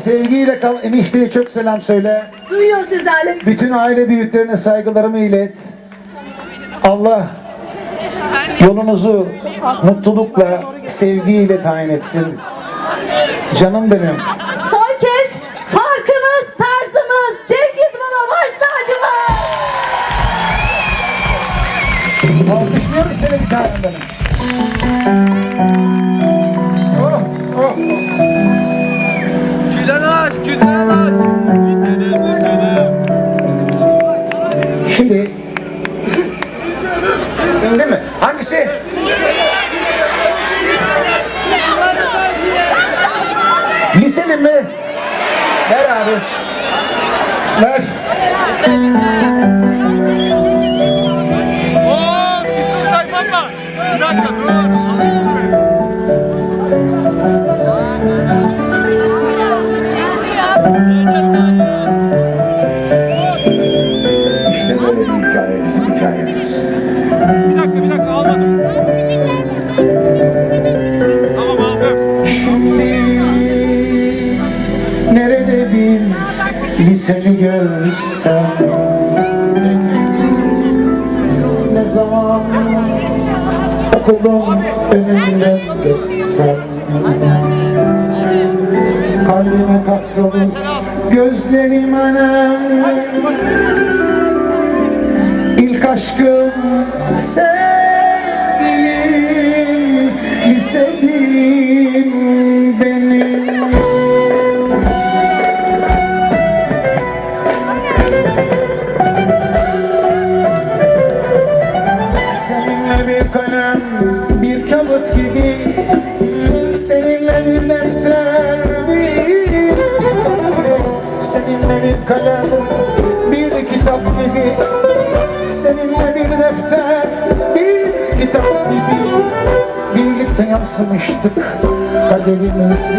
Sevgiyle kal. Enişteye çok selam söyle. Duyuyor sizi Alev. Bütün aile büyüklerine saygılarımı ilet. Allah yolunuzu mutlulukla, sevgiyle tayin etsin. Canım benim. Son kez farkımız, tarzımız, Cengiz Baba baş tacımız. Alkışlıyoruz seni bir tanem benim. Mi? Ver abi. Ver. Oo, TikTok sayfam var. Bir dakika, dur. İşte liseli görsem Ne zaman okulun önünden geçsem? Kalbime kahrolur gözlerim anam. İlk aşkım sevgilim Liselim Seninle bir defter, bir Seninle bir kalem, bir kitap gibi. Seninle bir defter, bir kitap gibi. Birlikte yazmıştık kaderimizi.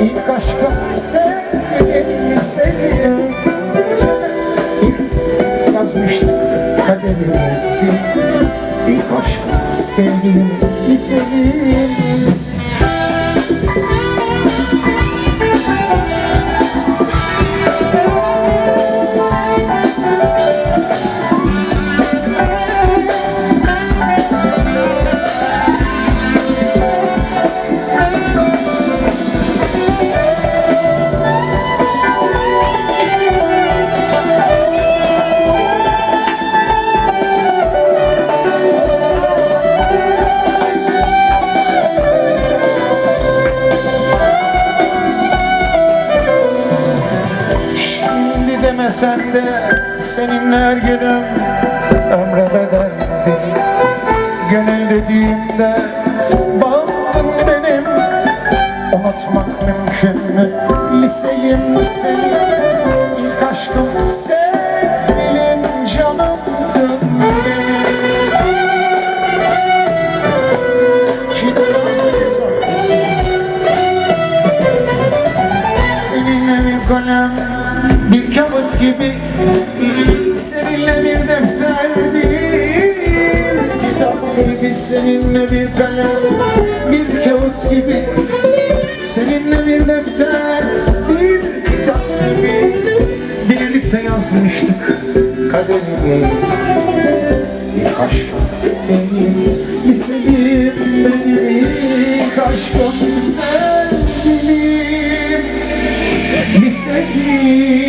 İlk aşkım sevgilim, sevgilim. İlk yazmıştık kaderimizi. İlk aşkım sevgilim, sevgilim Thank you. Demesen de senin her günüm ömre bedeldi Gönül dediğimde bağımdın benim. Unutmak mümkün mü? Liselim seni İlk aşkım sevgilim gibi Seninle bir defter, bir kitap gibi Seninle bir kalem, bir kağıt gibi Seninle bir defter, bir kitap gibi Birlikte yazmıştık kaderimiz. İlk aşkım senin, liselim benim. İlk aşkım Liselim benim. Teşekkürler